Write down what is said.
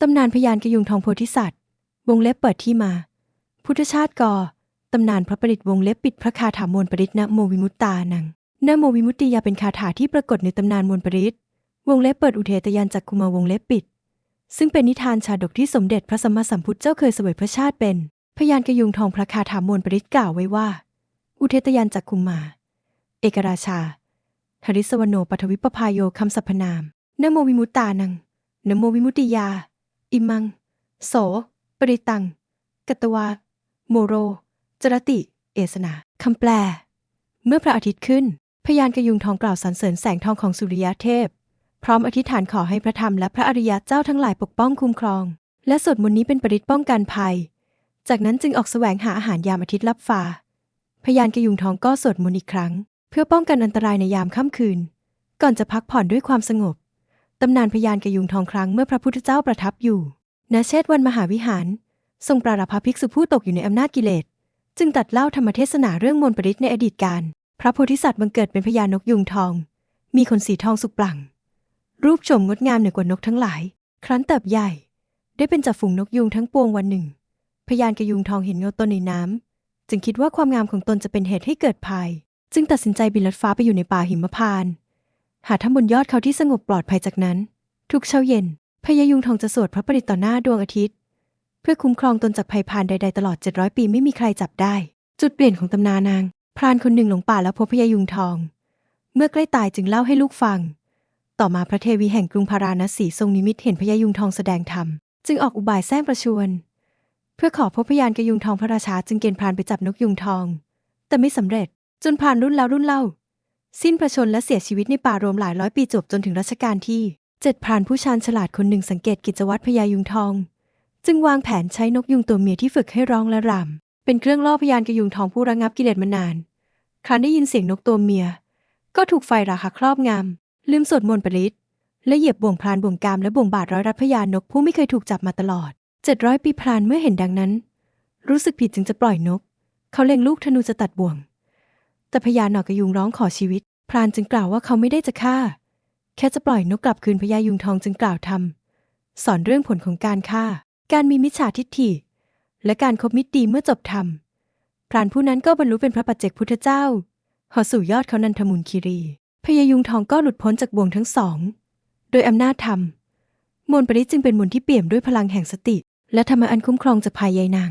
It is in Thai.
ตำนานพยานกระยุงทองโพธิสัตว์ วงเล็บเปิดที่มา พุทธชาติกอตำนานพระประดิษฐ์วงเล็บปิดพระคาถามวลปริตนะโมวิมุตตานังนโมวิมุตติยาเป็นคาถาที่ปรากฏในตำนานมวลปริตวงเล็บเปิดอุเทตยานจักคุมาวงเล็บปิด ซึ่งเป็นนิทานชาดกที่สมเด็จพระสัมมาสัมพุทธเจ้าเคยเสวยพระชาติเป็น พยานกระยุงทองพระคาถามวลปริตกล่าวไว้ว่า อุเทตยานจักคุมา เอกราชาหริสวโนปัทวิปพายโยคำสรรพนามนโมวิมุตตานังนโมวิมุตติยา อิมัง โส ปริตังกัตวาโมโร จรติ เอสนา คำแปล เมื่อพระอาทิตย์ขึ้น พยานกระยุงทองกล่าวสรรเสริญแสงทองของสุริยเทพ พร้อมอธิษฐานขอให้พระธรรมและพระอริยเจ้าทั้งหลายปกป้องคุ้มครอง และสวดมนต์นี้เป็นปริตป้องกันภัย จากนั้นจึงออกแสวงหาอาหารยามอาทิตย์ลับฟ้า พยานกระยุงทองก็สวดมนต์อีกครั้ง เพื่อป้องกันอันตรายในยามค่ำคืน ก่อนจะพักผ่อนด้วยความสงบ ตำนานพยานกระยุงทองครั้งเมื่อพระพุทธเจ้าประทับอยู่ณเชตวันมหาวิหาร ทรงปราราภภิกษุผู้ตกอยู่ในอำนาจกิเลส จึงตัดเล่าธรรมเทศนาเรื่องมนปริตในอดีตการ พระโพธิสัตว์บังเกิดเป็นพญานกยุงทอง มีขนสีทองสุกปลั่ง รูปโฉมงดงามเหนือกว่านกทั้งหลาย ครั้นเติบใหญ่ ได้เป็นจ่าฝูงนกยุงทั้งปวงวันหนึ่ง พยานกระยุงทองเห็นเงาตนในน้ำจึงคิดว่าความงามของตนจะเป็นเหตุให้เกิดภัย จึงตัดสินใจบินลัดฟ้าไปอยู่ในป่าหิมพานต์ หาถ้ำบนยอดเขาที่สงบปลอดภัยจากนั้น ทุกเช้าเย็นพญายุงทองจะสวดพระประดิษฐ์ต่อหน้าดวงอาทิตย์ เพื่อคุ้มครองตนจากภัยพานใดๆตลอด 700 ปีไม่มีใครจับได้ จุดเปลี่ยนของตำนานนาง พรานคนหนึ่งหลงป่าแล้วพบพญายุงทอง เมื่อใกล้ตายจึงเล่าให้ลูกฟัง ต่อมาพระเทวีแห่งกรุงพาราณสีทรงนิมิตเห็นพญายุงทองแสดงธรรมจึงออกอุบายแซงประชวน เพื่อขอพบพยานกระยุงทองพระราชาจึงเกณฑ์พรานไปจับนกยุงทอง แต่ไม่สำเร็จจนพรานรุ่นแล้วรุ่นเล่า สิ้นพระชนและเสียชีวิตในป่ารวมหลายร้อยปีจบจนถึงรัชกาลที่เจ็ดพรานผู้ชาญฉลาดคนหนึ่งสังเกตกิจวัตรพญายุงทอง จึงวางแผนใช้นกยุงตัวเมียที่ฝึกให้ร้องและรำเป็นเครื่องล่อพยานกระยุงทองผู้ระงับกิเลสมานาน ครั้นได้ยินเสียงนกตัวเมีย ก็ถูกไฟราคาครอบงำลืมสวดมนต์ปริตและเหยียบบ่วงพรานบ่วงกามและบ่วงบาดร้อยรัดพญานกผู้ไม่เคยถูกจับมาตลอดเจ็ดร้อยปีพรานเมื่อเห็นดังนั้น รู้สึกผิดจึงจะปล่อยนก เขาเล็งลูกธนูจะตัดบ่วง แต่พญาหนอกกระยุงร้องขอชีวิต พรานจึงกล่าวว่าเขาไม่ได้จะฆ่า แค่จะปล่อยนกกลับคืนพญายุงทองจึงกล่าวทำสอนเรื่องผลของการฆ่า การมีมิจฉาทิฏฐิ และการคบมิตรดีเมื่อจบธรรมพรานผู้นั้นก็บรรลุเป็นพระปัจเจกพุทธเจ้าหอสู่ยอดเขานันทมุนคีรีพญายุงทองก็หลุดพ้นจากบ่วงทั้งสอง โดยอำนาจธรรมมนต์ปริจึงเป็นมนต์ที่เปี่ยมด้วยพลังแห่งสติ และธรรมะอันคุ้มครองจากภัยใยนาง